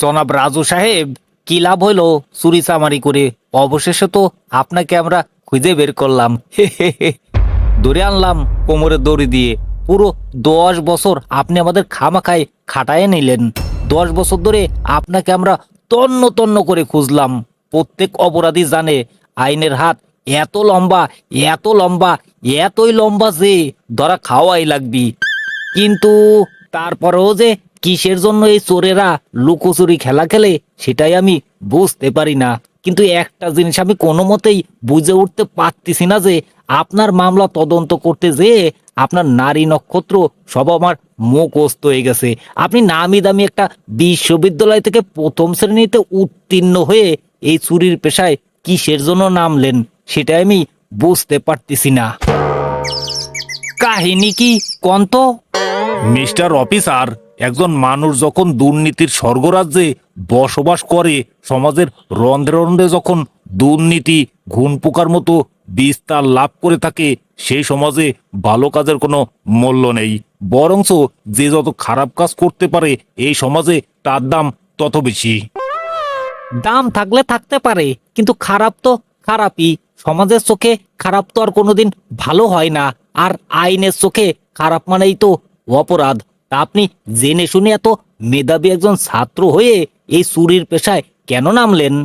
জনাব রাজু সাহেব, কি লাভ হইল চুরি চামারি করে? অবশেষে তো আপনাকে আমরা খুঁজে বের করলাম। ধরে আনলাম কোমরে দড়ি দিয়ে। পুরো দশ বছর আপনি আমাদের খামাখায় খাটায় নিলেন। দশ বছর ধরে আপনাকে আমরা তন্ন তন্ন করে খুঁজলাম। প্রত্যেক অপরাধী জানে আইনের হাত এত লম্বা এত লম্বা, এতই লম্বা যে ধরা খাওয়াই লাগবি। কিন্তু তারপরেও যে কিসের জন্য এই চোরেরা লুকোচুরি খেলা খেলে সেটাই আমি বুঝতে পারি না। কিন্তু একটা জিনিস আমি কোনো মতেই বুঝে উঠতে পারতেছি না যে আপনার মামলা তদন্ত করতে যেয়ে আপনার নারী নক্ষত্র সব আমার মুখস্থ হয়ে গেছে। আপনি নামি দামি একটা বিশ্ববিদ্যালয় থেকে প্রথম শ্রেণীতে উত্তীর্ণ হয়ে এই চুরির পেশায় কিসের জন্য নামলেন সেটা আমি বুঝতে পারতেছি না। কাহিনী কি, কন্ত? মিস্টার অফিসার একজন মানুষ যখন দুর্নীতির স্বর্গরাজ্যে বসবাস করে, সমাজের রন্ধ্রে রন্ধ্রে যখন দুর্নীতি ঘুণ পোকার মতো বিস্তার লাভ করে থাকে, সেই সমাজে ভালো কাজের কোনো মূল্য নেই। বরঞ্চ যে যত খারাপ কাজ করতে পারে, এই সমাজে তার দাম তত বেশি। দাম থাকলে থাকতে পারে, কিন্তু খারাপ তো খারাপই। সমাজের চোখে খারাপ তো আর কোনোদিন ভালো হয় না, আর আইনের চোখে খারাপ মানেই তো অপরাধ। তা আপনি জেনে শুনে এত মেধাবী একজন ছাত্র হয়ে এই চুরির পেশায় কেন নামলেন?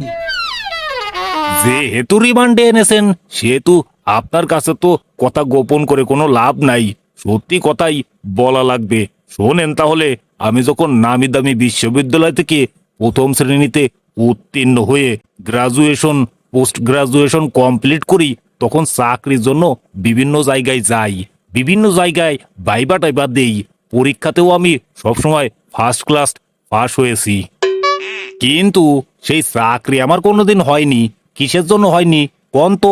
যেহেতু রিমান্ডে এনেছেন সেহেতু আপনার কাছে তো কথা গোপন করে কোনো লাভ নাই। সত্যি কথাই বলা লাগবে। শোনেন তাহলে, আমি যখন নামি দামি বিশ্ববিদ্যালয় থেকে প্রথম শ্রেণীতে উত্তীর্ণ হয়ে গ্রাজুয়েশন পোস্ট গ্রাজুয়েশন কমপ্লিট করি, তখন চাকরির জন্য বিভিন্ন জায়গায় যাই। বিভিন্ন জায়গায় বাইবা টাইবা দেই। পরীক্ষাতেও আমি সবসময় ফার্স্ট ক্লাস পাস হয়েছি। কিন্তু সেই চাকরি আমার কোনোদিন হয়নি, কিসের জন্য হয়নি কোন তো?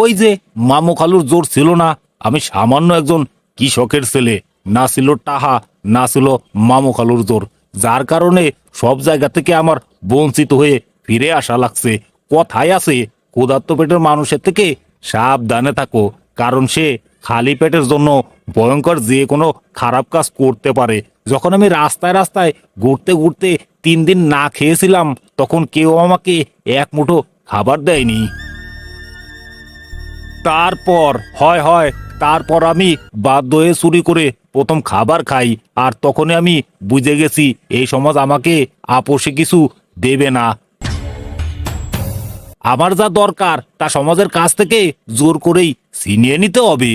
ওই যে মামু খালুর জোর ছিল না, আমি সামান্য একজন কৃষকের ছেলে, না ছিল টাহা, না ছিল মামু খালুর জোর, যার কারণে সব জায়গা থেকে আমার বঞ্চিত হয়ে ফিরে আসা লাগছে। কথায় আছে, ক্ষুধার্ত পেটের মানুষের থেকে সাবধানে থাকো, কারণ সে খালি পেটের জন্য ভয়ঙ্কর যে কোনো খারাপ কাজ করতে পারে। যখন আমি রাস্তায় রাস্তায় ঘুরতে ঘুরতে তিন দিন না খেয়েছিলাম, তখন কেউ আমাকে এক মুঠো খাবার দেয়নি। তারপর, হয় হয়, তারপর আমি বাধ্য হয়ে চুরি করে প্রথম খাবার খাই, আর তখনই আমি বুঝে গেছি এই সমাজ আমাকে আপোষে কিছু দেবে না। আমার যা দরকার তা সমাজের কাছ থেকে জোর করেই ছিনিয়ে নিতে হবে।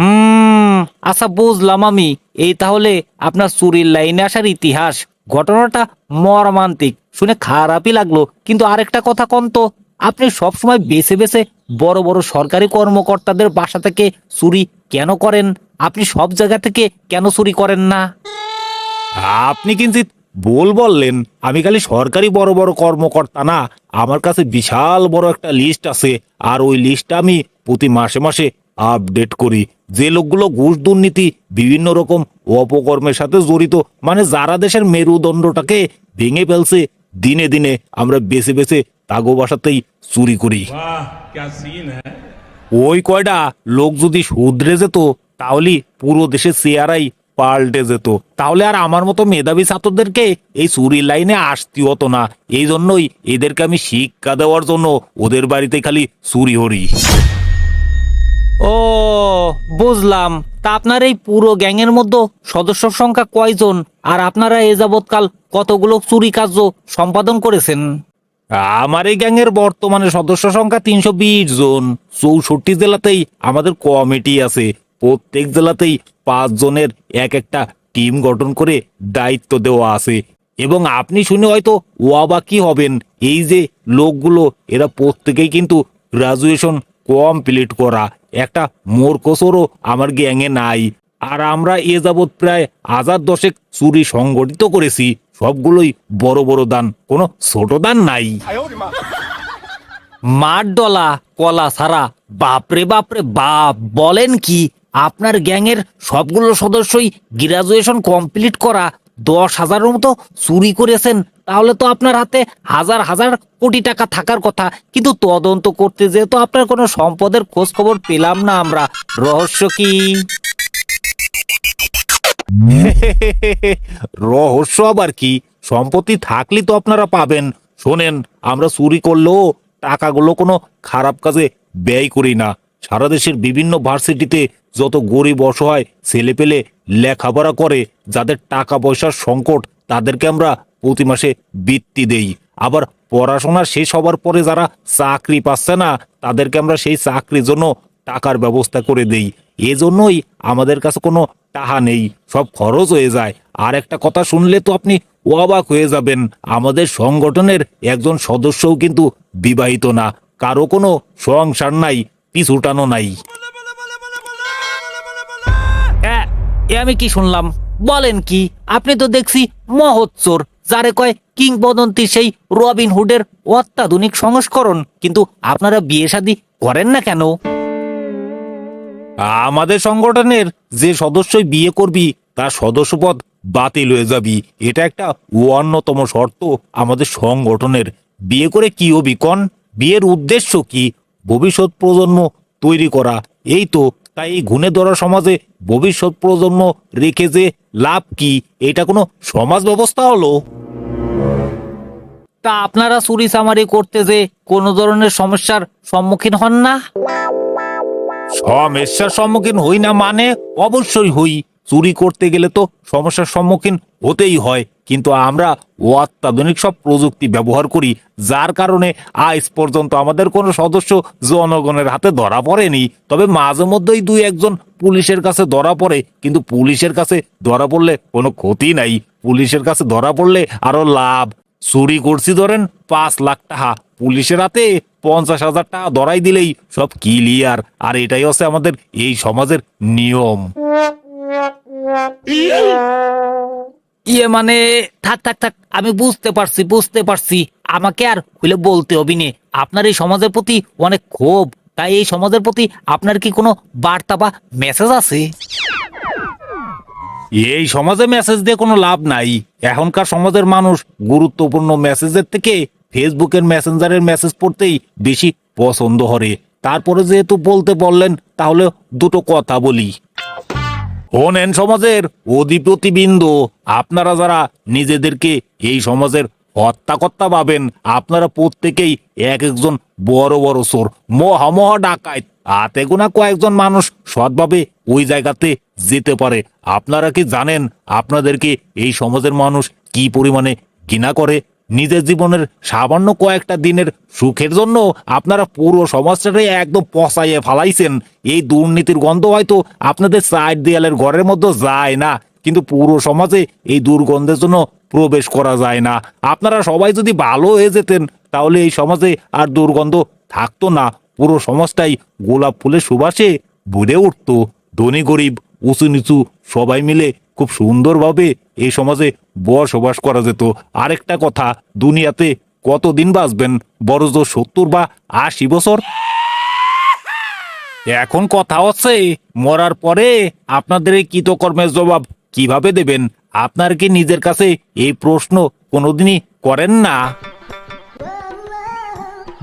হুম আচ্ছা বুঝলাম আমি। এই তাহলে আপনার চুরির লাইনে আসার ইতিহাস ঘটনাটা মর্মান্তিক। শুনে খারাপই লাগল। কিন্তু আরেকটা কথা কন তো আপনি সবসময় বেছে বেছে বড় বড় সরকারি কর্মকর্তাদের বাসা থেকে চুরি কেন করেন? আপনি সব জায়গা থেকে কেন চুরি করেন না? আপনি কিঞ্চিত বোল বললেন আমি খালি সরকারি বড় বড় কর্মকর্তা না আমার কাছে বিশাল বড় একটা লিস্ট আছে আর ওই লিস্টটা আমি প্রতি মাসে মাসে আপডেট করি। যে লোকগুলো ঘুষ দুর্নীতি বিভিন্ন রকম অপকর্মের সাথে জড়িত মানে যারা দেশের মেরুদণ্ডটাকে ভেঙে ফেলছে দিনে দিনে আমরা বেছে বেছে তাগো বাসাতেই চুরি করি। ওই কয়টা লোক যদি শুধরে যেত তাহলে পুরো দেশের চেয়ারাই পাল্টে যেত। তাহলে আর আমার মতো মেধাবী ছাত্রদেরকে এই চুরি লাইনে আসতে হতো না। এই জন্যই এদেরকে আমি শিক্ষা দেওয়ার জন্য ওদের বাড়িতে খালি চুরি হরি ও বুঝলাম। তা আপনার এই পুরো গ্যাংয়ের মধ্যে সদস্য সংখ্যা কয়জন? আর আপনারা এ যাবৎকাল কতগুলো চুরি কার্য সম্পাদন করেছেন? আমার এই গ্যাংয়ের বর্তমানে সদস্য সংখ্যা তিনশো বিশ জন। চৌষট্টি জেলাতেই আমাদের কমিটি আছে। প্রত্যেক জেলাতেই পাঁচ জনের এক একটা টিম গঠন করে দায়িত্ব দেওয়া আছে। এবং আপনি শুনে হয়তো ওয়াবাকি হবেন, এই যে লোকগুলো, এরা প্রত্যেকেই কিন্তু গ্রাজুয়েশন কমপ্লিট করা, একটা মোরকসরও আমার গ্যাংয়ে নাই। আর আমরা এ যাবৎ প্রায় হাজার দশেক চুরি সংগঠিত করেছি, সবগুলোই বড় বড় দান, কোনো ছোট দান নাই। মাঠ ডলা, কলা ছাড়া, বাপরে বাপরে বাপ, বলেন কি? আপনার গ্যাংয়ের সবগুলো সদস্যই গ্রাজুয়েশন কমপ্লিট করা দশ হাজারের মতো চুরি করেছেন, তাহলে তো আপনার হাতে হাজার হাজার কোটি টাকা থাকার কথা। কিন্তু তদন্ত করতে যেহেতু আপনার কোনো সম্পদের খোঁজ খবর পেলাম না আমরা। রহস্য কি? রহস্য আবার কি? সম্পত্তি থাকলে তো আপনারা পাবেন। শোনেন, আমরা চুরি করলেও টাকাগুলো কোনো খারাপ কাজে ব্যয় করি না। সারা দেশের বিভিন্ন ভার্সিটিতে যত গরিব অসহায় ছেলে পেলে লেখাপড়া করে, যাদের টাকা পয়সার সংকট, তাদেরকে আমরা প্রতি মাসে বৃত্তি দেই। আবার পড়াশোনা শেষ হবার পরে যারা চাকরি পাচ্ছে না, তাদেরকে আমরা সেই চাকরির জন্য টাকার ব্যবস্থা করে দেই। এজন্যই আমাদের কাছে কোনো টাকা নেই, সব খরচ হয়ে যায়। আর একটা কথা শুনলে তো আপনি অবাক হয়ে যাবেন। আমাদের সংগঠনের একজন সদস্যও কিন্তু বিবাহিত না, কারও কোনো সংসার নাই পিছুটানো নাই। এ, আমি কি শুনলাম? বলেন কি? আপনি তো দেখছি মহোৎসর যারে কয় কিংবদন্তি সেই রবিন হুডের অত্যাধুনিক সংস্করণ। কিন্তু আপনারা বিয়ে শাদী করেন না কেন? আমাদের সংগঠনের যে সদস্যই বিয়ে করবি তার সদস্যপদ বাতিল হয়ে যাবি। এটা একটা অন্যতম শর্ত আমাদের সংগঠনের। বিয়ে করে কি হবি কন? বিয়ের উদ্দেশ্য কি? ভবিষ্যৎ প্রজন্ম তৈরি করা এই তো তাই এই গুণে ধরা সমাজে ভবিষ্যৎ প্রজন্ম রেখে যে লাভ কি এটা কোনো সমাজ ব্যবস্থা হলো? তা আপনারা চুরি চামারি করতে যে কোনো ধরনের সমস্যার সম্মুখীন হন না? সমস্যার সম্মুখীন হই না মানে অবশ্যই হই। চুরি করতে গেলে তো সমস্যার সম্মুখীন হতেই হয়। কিন্তু আমরা অত্যাধুনিক সব প্রযুক্তি ব্যবহার করি, যার কারণে আজ পর্যন্ত আমাদের কোনো সদস্য জনগণের হাতে ধরা পড়েনি। তবে মাঝে মধ্যেই দুই একজন পুলিশের কাছে ধরা পড়ে, কিন্তু পুলিশের কাছে ধরা পড়লে কোনো ক্ষতি নাই। পুলিশের কাছে ধরা পড়লে আরও লাভ। চুরি করছি ধরেন পাঁচ লাখ টাকা। পুলিশের হাতে পঞ্চাশ হাজার টাকা ধরাই দিলেই সব ক্লিয়ার আর এটাই হচ্ছে আমাদের এই সমাজের নিয়ম। ইয়ে? মানে থাক থাক থাক, আমি বুঝতে পারছি বুঝতে পারছি। আমাকে আর খুলে বলতে হবে নে, আপনার এই সমাজের প্রতি অনেক ক্ষোভ, তাই এই সমাজের প্রতি আপনার কি কোনো বার্তা বা মেসেজ আছে? এই সমাজে মেসেজ দিয়ে কোনো লাভ নাই। এখনকার সমাজের মানুষ গুরুত্বপূর্ণ মেসেজের থেকে ফেসবুকের মেসেঞ্জারের মেসেজ পড়তেই বেশি পছন্দ করে। তারপরে যেহেতু বলতে বললেন, তাহলে দুটো কথা বলি। হোনেন সমাজের অধিপতিবৃন্দ, আপনারা যারা নিজেদেরকে এই সমাজের হত্যাকর্তা পাবেন আপনারা প্রত্যেকেই এক একজন বড় বড় চোর, মহা মহা ডাকায় হাতে গোনা কয়েকজন মানুষ সৎভাবে ওই জায়গাতে যেতে পারে। আপনারা কি জানেন আপনাদেরকে এই সমাজের মানুষ কি পরিমাণে ঘৃণা করে? নিজের জীবনের সামান্য কয়েকটা দিনের সুখের জন্য আপনারা পুরো সমাজটাকে একদম পচাইয়ে ফালাইছেন। এই দুর্নীতির গন্ধ হয়তো আপনাদের সাইড দেয়ালের ঘরের মধ্যে যায় না, কিন্তু পুরো সমাজে এই দুর্গন্ধের জন্য প্রবেশ করা যায় না। আপনারা সবাই যদি ভালো হয়ে যেতেন, তাহলে এই সমাজে আর দুর্গন্ধ থাকতো না। পুরো সমাজটাই গোলাপ ফুলের সুবাসে ভরে উঠতো। ধনী গরিব, উঁচু নিচু সবাই মিলে খুব সুন্দরভাবে এই সমাজে বসবাস করা যেত। আরেকটা কথা, দুনিয়াতে কতদিন বাঁচবেন? বড় জোর সত্তর বা আশি বছর? এখন কথা হচ্ছে, মরার পরে আপনাদের এই কৃতকর্মের জবাব কীভাবে দেবেন? আপনার কি নিজের কাছে এই প্রশ্ন কোনোদিনই করেন না?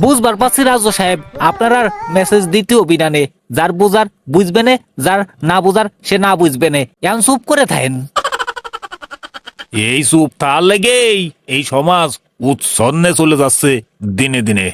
বুঝবার পাচ্ছি রাজ্য সাহেব। আপনার আর মেসেজ দিতেও বিনানে যার বুঝার বুঝবে নে, যার না বুঝার সে না বুঝবে নে। এমন চুপ করে থাকেন। এই চুপ তার লেগেই এই সমাজ উৎসন্নে চলে যাচ্ছে দিনে দিনে।